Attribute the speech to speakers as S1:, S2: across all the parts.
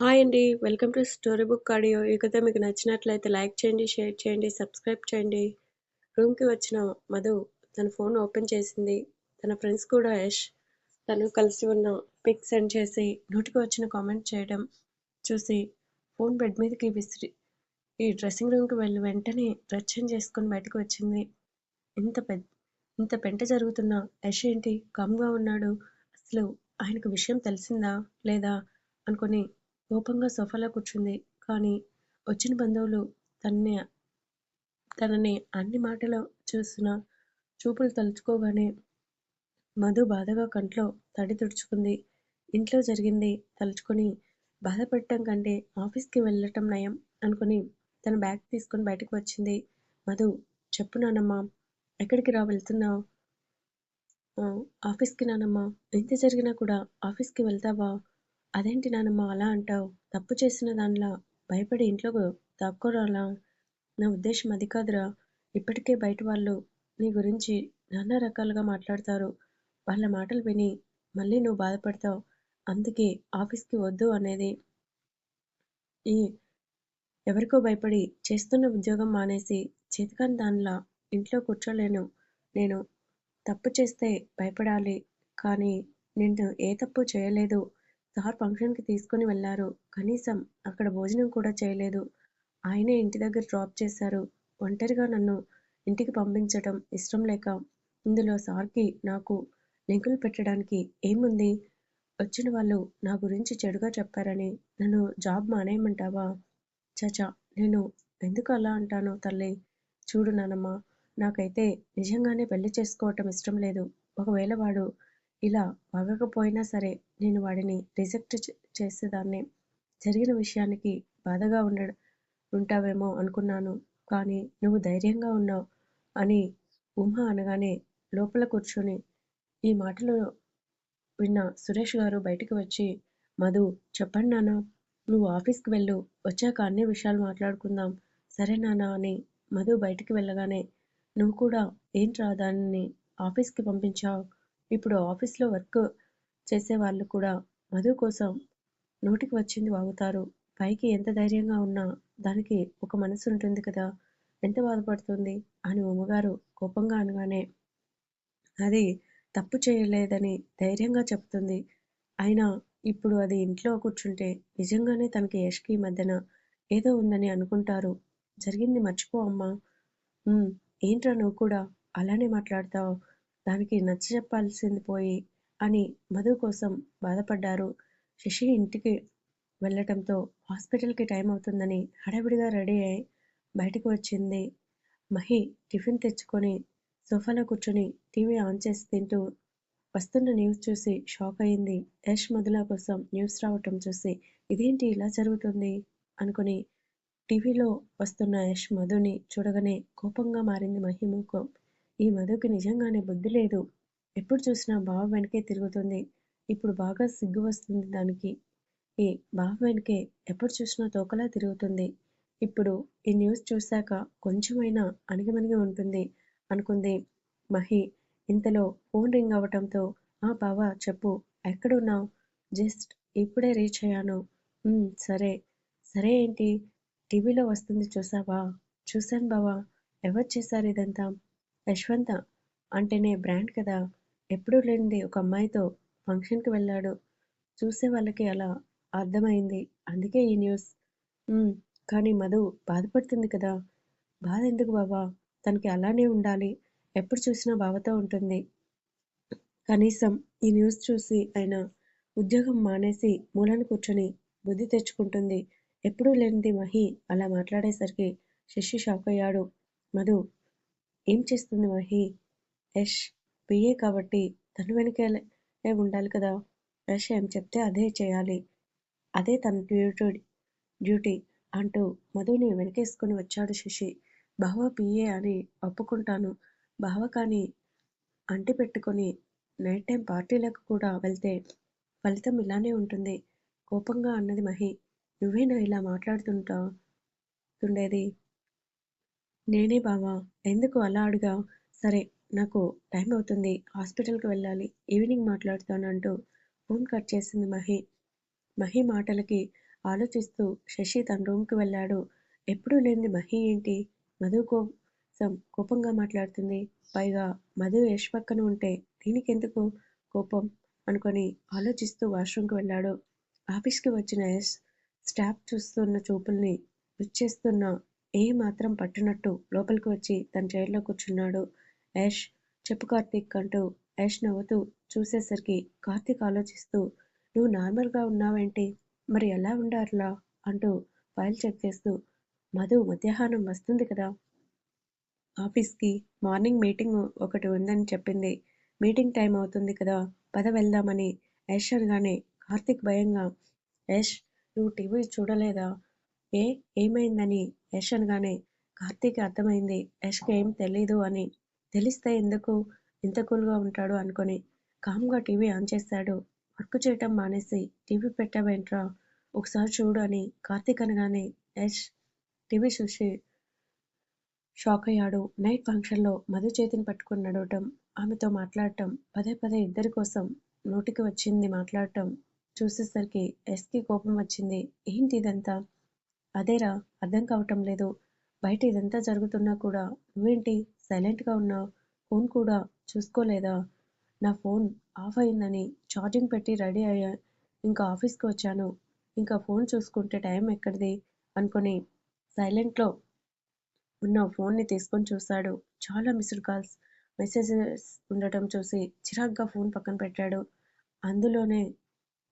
S1: Hi అండి. Welcome to story book audio. ఈ కథ మీకు నచ్చినట్లయితే లైక్ చేయండి, షేర్ చేయండి, సబ్స్క్రైబ్ చేయండి. రూమ్‌కి వచ్చిన మధు తన ఫోన్ ఓపెన్ చేసింది. తన ఫ్రెండ్స్ కూడా యష్, తను కలిసి ఉన్న పిక్ సెండ్ చేసి నోటికి వచ్చిన కామెంట్ చేయడం చూసి ఫోన్ బెడ్ మీదకి విసిరి ఈ డ్రెస్సింగ్ రూమ్‌కి వెళ్ళి వెంటనే డ్రెస్ చేంజ్ చేసుకొని బయటకు వచ్చింది. ఇంత పెద్ద ఇంత పెంట జరుగుతున్నా యష్ ఏంటి కామ్‌గా ఉన్నాడు. అసలు ఆయనకు విషయం తెలిసిందా లేదా అనుకుని కోపంగా సోఫాలో కూర్చుంది. కానీ వచ్చిన బంధువులు తనని తనని అన్ని మాటలు చూసిన చూపులు తలుచుకోగానే మధు బాధగా కంట్లో తడి తుడుచుకుంది. ఇంట్లో జరిగింది తలుచుకొని బాధపడటం కంటే ఆఫీస్‌కి వెళ్ళటం నయం అనుకుని తన బ్యాగ్ తీసుకొని బయటకు వచ్చింది. మధు చెప్పు నానమ్మా ఎక్కడికి రా వెళ్తున్నావు ఆఫీస్‌కి నానమ్మా ఇంత జరిగినా కూడా ఆఫీస్‌కి వెళ్తావా? అదేంటి నానమ్మ అలా అంటావు తప్పు చేసిన దానిలా భయపడి ఇంట్లో దాక్కోరాలా నా ఉద్దేశం అది కాదురా! ఇప్పటికే బయట వాళ్ళు నీ గురించి నానా రకాలుగా మాట్లాడతారు. వాళ్ళ మాటలు విని మళ్ళీ నువ్వు బాధపడతావు అందుకే ఆఫీస్‌కి వద్దు అనేది. ఈ ఎవరికో భయపడి చేస్తున్న ఉద్యోగం మానేసి చేతికాని దానిలా ఇంట్లో కూర్చోలేను నేను. తప్పు చేస్తే భయపడాలి. కానీ నేను ఏ తప్పు చేయలేదు. సార్ ఫంక్షన్‌కి తీసుకుని వెళ్ళారు. కనీసం అక్కడ భోజనం కూడా చేయలేదు. ఆయనే ఇంటి దగ్గర డ్రాప్ చేశారు. ఒంటరిగా నన్ను ఇంటికి పంపించటం ఇష్టం లేక ఇందులో సార్‌కి నాకు లింకులు పెట్టడానికి ఏముంది? వచ్చిన వాళ్ళు నా గురించి చెడుగా చెప్పారని నన్ను జాబ్ మానేయమంటావా? చచా నేను ఎందుకు అలా అంటాను తల్లి చూడు నానమ్మ నాకైతే నిజంగానే పెళ్ళి చేసుకోవటం ఇష్టం లేదు. ఒకవేళ వాడు ఇలా అవ్వకపోయినా సరే నేను వాడిని రిజెక్ట్ చేసేదాన్ని జరిగిన విషయానికి బాధగా ఉండ ఉంటావేమో అనుకున్నాను. కానీ నువ్వు ధైర్యంగా ఉన్నావు అని ఉమ అనగానే లోపల కూర్చొని ఈ మాటలు విన్న సురేష్ గారు బయటికి వచ్చి మధు చెప్పండి నాన్నా నువ్వు ఆఫీస్‌కి వెళ్ళు. వచ్చాక అన్ని విషయాలు మాట్లాడుకుందాం. సరే నాన్న అని మధు బయటికి వెళ్ళగానే నువ్వు కూడా ఏంట్రా దానిని ఆఫీస్‌కి పంపించావు ఇప్పుడు ఆఫీస్‌లో వర్క్ చేసేవాళ్ళు కూడా మధు కోసం నోటికి వచ్చింది వాగుతారు. పైకి ఎంత ధైర్యంగా ఉన్నా దానికి ఒక మనసు ఉంటుంది కదా! ఎంత బాధపడుతుంది? అని ఉమ్మగారు కోపంగా అనగానే అది తప్పు చేయలేదని ధైర్యంగా చెప్తుంది. అయినా ఇప్పుడు అది ఇంట్లో కూర్చుంటే నిజంగానే తనకి యష్‌కి మధ్యన ఏదో ఉందని అనుకుంటారు. జరిగింది మర్చిపో అమ్మా! ఏంట్రా నువ్వు కూడా అలానే మాట్లాడతావు దానికి నచ్చ చెప్పాల్సింది పోయి అని మధు కోసం బాధపడ్డారు. శశి ఇంటికి వెళ్ళటంతో హాస్పిటల్‌కి టైం అవుతుందని హడావిడిగా రెడీ అయి బయటకు వచ్చింది. మహి టిఫిన్ తెచ్చుకొని సోఫాలో కూర్చొని టీవీ ఆన్ చేసి తింటూ వస్తున్న న్యూస్ చూసి షాక్ అయింది. యష్ మధుల కోసం న్యూస్ రావటం చూసి ఇదేంటి ఇలా జరుగుతుంది? అనుకుని టీవీలో వస్తున్న యష్ మధుని చూడగానే కోపంగా మారింది మహి ముఖం. ఈ మధుకి నిజంగానే బుద్ధి లేదు. ఎప్పుడు చూసినా బావ వెనకే తిరుగుతుంది. ఇప్పుడు బాగా సిగ్గు వస్తుంది దానికి. ఈ బావ వెనకే ఎప్పుడు చూసినా తోకలా తిరుగుతుంది. ఇప్పుడు ఈ న్యూస్ చూశాక కొంచెమైనా అణిగిమణిగి ఉంటుంది అనుకుంది మహి. ఇంతలో ఫోన్ రింగ్ అవ్వటంతో ఆ బావా చెప్పు ఎక్కడున్నావు జస్ట్ ఇప్పుడే రీచ్ అయ్యాను. సరే. సరే ఏంటి? టీవీలో వస్తుంది చూసావా చూశాను బావా. ఎవరు చేశారు ఇదంతా? యశ్వంత్ అంటేనే బ్రాండ్ కదా! ఎప్పుడూ లేనిది ఒక అమ్మాయితో ఫంక్షన్‌కి వెళ్ళాడు. చూసే వాళ్ళకి అలా అర్థమైంది అందుకే ఈ న్యూస్. కానీ మధు బాధపడుతుంది కదా! బాధ ఎందుకు బావా? తనకి అలానే ఉండాలి. ఎప్పుడు చూసినా బావతో ఉంటుంది. కనీసం ఈ న్యూస్ చూసి ఆయన ఉద్యోగం మానేసి మూలను కూర్చొని బుద్ధి తెచ్చుకుంటుంది. ఎప్పుడూ లేనిది మహి అలా మాట్లాడేసరికి శశి షాక్ అయ్యాడు మధు ఏం చేస్తుంది మహి? యష్ బిఏ కాబట్టి తను వెనకాలే ఉండాలి కదా! యష్ ఏం చెప్తే అదే చేయాలి. అదే తన డ్యూటీ డ్యూటీ అంటూ మధుని వెనకేసుకొని వచ్చాడు శశి. బావ పిఏ అని ఒప్పుకుంటాను. బావ కానీ అంటి పెట్టుకొని నైట్ టైం పార్టీలకు కూడా వెళ్తే ఫలితం ఇలానే ఉంటుంది. కోపంగా అన్నది మహి. నువ్వేనా ఇలా మాట్లాడుతుండేది? నేనే బావా! ఎందుకు అలా అడుగా సరే నాకు టైం అవుతుంది. హాస్పిటల్‌కి వెళ్ళాలి. ఈవినింగ్ మాట్లాడుతాను అంటూ ఫోన్ కట్ చేసింది మహి. మహి మాటలకి ఆలోచిస్తూ శశి తన రూమ్కి వెళ్ళాడు. ఎప్పుడూ లేనిది మహి ఏంటి మధు కోసం కోపంగా మాట్లాడుతుంది. పైగా మధు యష్ పక్కన ఉంటే దీనికెందుకు కోపం అనుకొని ఆలోచిస్తూ వాష్రూమ్కి వెళ్ళాడు. ఆఫీస్కి వచ్చిన యశ్ స్టాఫ్ చూస్తున్న చూపుల్ని రుచేస్తున్నా ఏ మాత్రం పట్టినట్టు లోపలికి వచ్చి తన చైర్లో కూర్చున్నాడు. యష్ చెప్పు కార్తీక్ అంటూ యష్ నవ్వుతూ చూసేసరికి కార్తీక్ ఆలోచిస్తూ నువ్వు నార్మల్గా ఉన్నావేంటి? మరి ఎలా ఉండారులా అంటూ ఫైల్ చెక్ చేస్తూ మధు మధ్యాహ్నం వస్తుంది కదా! ఆఫీస్కి మార్నింగ్ మీటింగ్ ఒకటి ఉందని చెప్పింది. మీటింగ్ టైం అవుతుంది కదా పద వెళ్దామని యాష్ అనగానే కార్తీక్ భయంగా యష్ నువ్వు టీవీ చూడలేదా? ఏ ఏమైందని యష్ అనగానే కార్తీక్ అర్థమైంది యష్కి ఏం తెలీదు అని. తెలిస్తే ఎందుకు ఇంత కూల్గా ఉంటాడు అనుకొని కామ్గా టీవీ ఆన్ చేశాడు. వర్క్ చేయటం మానేసి టీవీ పెట్టావేంట్రా? ఒకసారి చూడు అని కార్తీక్ అనగానే యష్ టీవీ చూసి షాక్ అయ్యాడు నైట్ ఫంక్షన్లో మధు చేతిని పట్టుకుని నడవటం, ఆమెతో మాట్లాడటం, పదే పదే ఇద్దరి కోసం నోటికి వచ్చింది మాట్లాడటం చూసేసరికి ఎస్కి కోపం వచ్చింది. ఏంటి ఇదంతా? అదేరా అర్థం కావటం లేదు. బయట ఇదంతా జరుగుతున్నా కూడా నువ్వేంటి సైలెంట్గా ఉన్న ఫోన్ కూడా చూసుకోలేదా? నా ఫోన్ ఆఫ్ అయిందని ఛార్జింగ్ పెట్టి రెడీ అయ్యా ఇంకా ఆఫీస్కి వచ్చాను. ఇంకా ఫోన్ చూసుకుంటే టైం ఎక్కడిది? అనుకొని సైలెంట్లో ఉన్న ఫోన్ని తీసుకొని చూశాడు. చాలా మిస్డ్ కాల్స్, మెసేజెస్ ఉండటం చూసి చిరాగ్గా ఫోన్ పక్కన పెట్టాడు. అందులోనే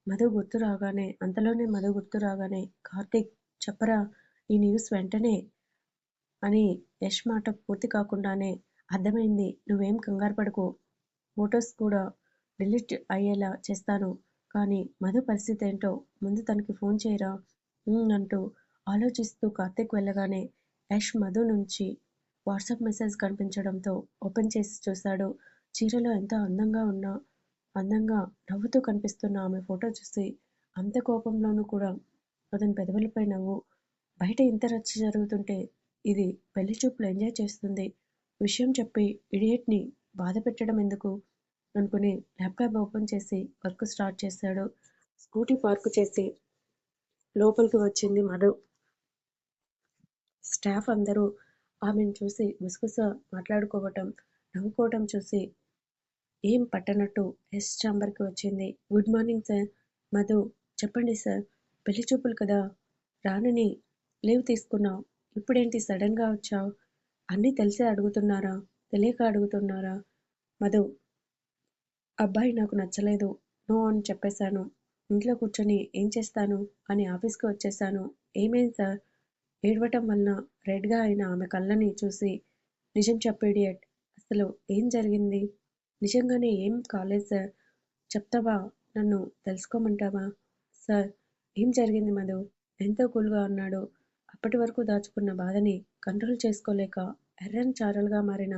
S1: మధు గుర్తు రాగానే అంతలోనే మధు గుర్తు రాగానే కార్తీక్ చెప్పరా ఈ న్యూస్ వెంటనే అని యష్ మాట పూర్తి కాకుండానే అర్థమైంది నువ్వేం కంగారు పడకు. ఫొటోస్ కూడా డిలీట్ అయ్యేలా చేస్తాను. కానీ మధు పరిస్థితి ఏంటో ముందు తనకి ఫోన్ చేయరా అంటూ ఆలోచిస్తూ కార్తీక్ వెళ్ళగానే యష్ మధు నుంచి వాట్సాప్ మెసేజ్ కనిపించడంతో ఓపెన్ చేసి చూశాడు. చీరలో ఎంత అందంగా ఉన్నా అందంగా నవ్వుతూ కనిపిస్తున్న ఆమె ఫోటో చూసి అంత కోపంలోనూ కూడా అతని పెదవులపై నవ్వు. బయట ఇంత రచ్చ జరుగుతుంటే ఇది పెళ్ళి చూపులు ఎంజాయ్ చేస్తుంది. విషయం చెప్పి ఇడియట్ని బాధ పెట్టడం ఎందుకు? అనుకుని ల్యాప్టాప్ ఓపెన్ చేసి వర్క్ స్టార్ట్ చేశాడు. స్కూటీ పార్క్ చేసి లోపలికి వచ్చింది మధు. స్టాఫ్ అందరూ ఆమెను చూసి గుసగుస మాట్లాడుకోవటం, నవ్వుకోవటం చూసి ఏం పట్టనట్టు ఎస్ ఛాంబర్కి వచ్చింది. గుడ్ మార్నింగ్ సార్ మధు చెప్పండి సార్ పెళ్ళి చూపులు కదా రానని లీవ్ తీసుకున్నావ్. ఇప్పుడేంటి సడన్గా వచ్చావు అన్నీ తెలిసే అడుగుతున్నారా? తెలియక అడుగుతున్నారా? మధు అబ్బాయి నాకు నచ్చలేదు. నో అని చెప్పేశాను. ఇంట్లో కూర్చొని ఏం చేస్తాను అని ఆఫీస్కి వచ్చేసాను ఏమైంది సార్? ఏడవటం వలన రెడ్గా అయిన ఆమె కళ్ళని చూసి నిజం చెప్పు ఇడియట్. అసలు ఏం జరిగింది? నిజంగానే ఏం కాలేదు సార్. చెప్తావా నన్ను తెలుసుకోమంటావా? సార్ ఏం జరిగింది మధు ఎంతో కూల్గా ఉన్నాడు అప్పటి వరకు దాచుకున్న బాధని కంట్రోల్ చేసుకోలేక ఎర్రని చారలుగా మారిన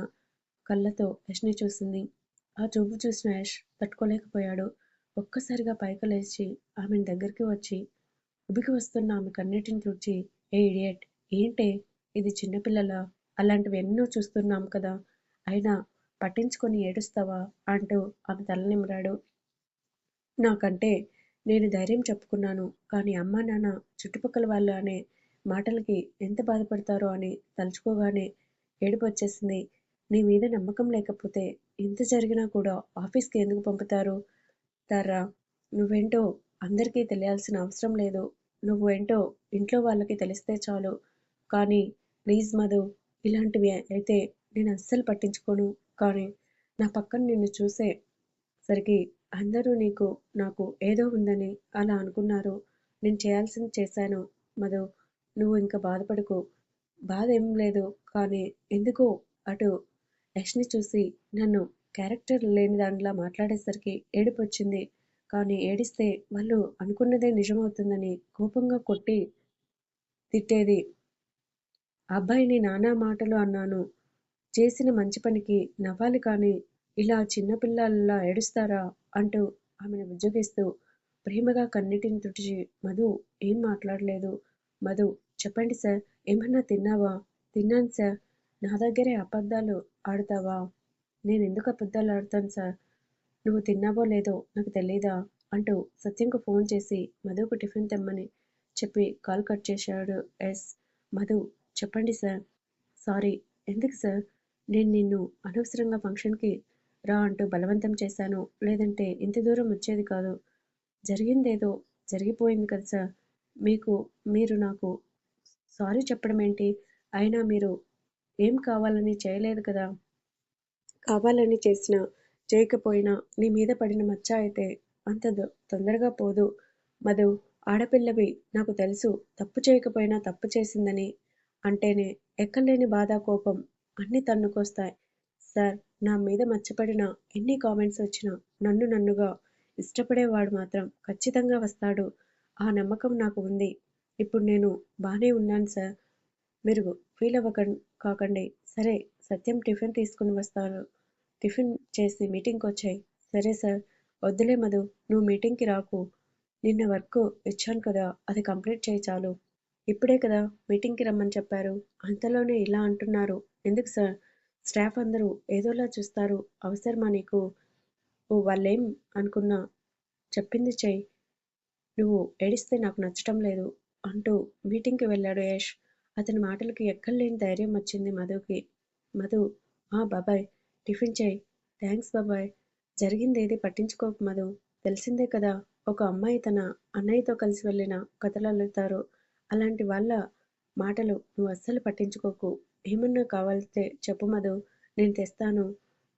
S1: కళ్ళతో యష్ని చూసింది. ఆ చూపు చూసిన యష్ తట్టుకోలేకపోయాడు. ఒక్కసారిగా పైకి లేచి ఆమెను దగ్గరికి వచ్చి ఉబికి వస్తున్న ఆమె కన్నీటిని తుడిచి ఏ ఇడియట్ ఏంటే ఇది చిన్నపిల్లలా? అలాంటివి ఎన్నో చూస్తున్నాం కదా అయినా పట్టించుకొని ఏడుస్తావా? అంటూ ఆమె తల నిమిరాడు. నాకంటే నేను ధైర్యం చెప్పుకున్నాను. కానీ అమ్మా నాన్న చుట్టుపక్కల వాళ్ళు అనే మాటలకి ఎంత బాధపడతారో అని తలుచుకోగానే ఏడుపు వచ్చేసింది. నీ మీద నమ్మకం లేకపోతే ఇంత జరిగినా కూడా ఆఫీస్కి ఎందుకు పంపుతారు? తారా నువ్వేంటో అందరికీ తెలియాల్సిన అవసరం లేదు. నువ్వు ఏంటో ఇంట్లో వాళ్ళకి తెలిస్తే చాలు. కానీ ప్లీజ్ మధు ఇలాంటివి అయితే నేను అస్సలు పట్టించుకోను. కానీ నా పక్కన నిన్ను చూసే సరికి అందరూ నీకు నాకు ఏదో ఉందని అలా అనుకున్నారు. నేను చేయాల్సింది చేశాను మధు నువ్వు ఇంకా బాధపడకు. బాధ ఏం లేదు కానీ ఎందుకో అటు యష్ని చూసి నన్ను క్యారెక్టర్ లేని దానిలా మాట్లాడేసరికి ఏడిపొచ్చింది కానీ ఏడిస్తే వాళ్ళు అనుకున్నదే నిజమవుతుందని కోపంగా కొట్టి తిట్టేది. అబ్బాయిని నానా మాటలు అన్నాను. చేసిన మంచి పనికి నవ్వాలి కానీ ఇలా చిన్నపిల్లల్లా ఏడుస్తారా? అంటూ ఆమెను ఉద్యోగిస్తూ ప్రేమగా కన్నిటిని తుడిచి మధు ఏం మాట్లాడలేదు. మధు చెప్పండి సార్ ఏమన్నా తిన్నావా? తిన్నాను సార్. నా దగ్గరే అబద్ధాలు ఆడతావా? నేనెందుకు అబద్ధాలు ఆడతాను సార్? నువ్వు తిన్నావో లేదో నాకు తెలీదా? అంటూ సత్యంకు ఫోన్ చేసి మధుకు టిఫిన్ తెమ్మని చెప్పి కాల్ కట్ చేశాడు ఎస్ మధు చెప్పండి సార్ సారీ ఎందుకు సార్ నేను నిన్ను అనవసరంగా ఫంక్షన్కి రా అంటూ బలవంతం చేశాను లేదంటే ఇంత దూరం వచ్చేది కాదు జరిగిందేదో జరిగిపోయింది కదా సార్ మీకు మీరు నాకు సారీ చెప్పడం ఏంటి? అయినా మీరు ఏం కావాలని చేయలేదు కదా? కావాలని చేసినా చేయకపోయినా నీ మీద పడిన మచ్చ అయితే అంత దొ- తొందరగా పోదు. మధు ఆడపిల్లవి నాకు తెలుసు. తప్పు చేయకపోయినా తప్పు చేసిందని అంటేనే ఎక్కలేని బాధ కోపం అన్నీ తన్నుకొస్తాయి. సార్ నా మీద మచ్చపడిన ఎన్ని కామెంట్స్ వచ్చినా నన్ను నన్నుగా ఇష్టపడేవాడు మాత్రం ఖచ్చితంగా వస్తాడు. ఆ నమ్మకం నాకు ఉంది. ఇప్పుడు నేను బాగానే ఉన్నాను సార్. మీరు ఫీల్ అవ్వక కాకండి. సరే సత్యం టిఫిన్ తీసుకుని వస్తాను. టిఫిన్ చేసి మీటింగ్కి వచ్చాయి. సరే సార్. వద్దులే మధు నువ్వు మీటింగ్కి రాకు. నిన్న వర్క్ ఇచ్చాను కదా అది కంప్లీట్ చేయి చాలు. ఇప్పుడే కదా మీటింగ్కి రమ్మని చెప్పారు. అంతలోనే ఇలా అంటున్నారు. ఎందుకు సార్? స్టాఫ్ అందరూ ఏదోలా చూస్తారు. అవసరమా నీకు? ఓ వాళ్ళేం అనుకున్నా? చెప్పింది చెయ్యి. నువ్వు ఏడిస్తే నాకు నచ్చటం లేదు అంటూ మీటింగ్కి వెళ్ళాడు యష్. అతని మాటలకి ఎక్కడలేని ధైర్యం వచ్చింది మధుకి. మధు ఆ బాబాయ్ టిఫిన్ చేయి. థ్యాంక్స్ బాబాయ్. జరిగిందేది పట్టించుకోకు మధు. తెలిసిందే కదా ఒక అమ్మాయి తన అన్నయ్యతో కలిసి వెళ్ళిన కథలు అల్లుతారు అలాంటి వాళ్ళ మాటలు నువ్వు అస్సలు పట్టించుకోకు. ఏమన్నా కావాలితే చెప్పు మధు. నేను తెస్తాను.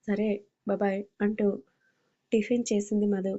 S1: సరే బాబాయ్ అంటూ టిఫిన్ చేసింది మధు.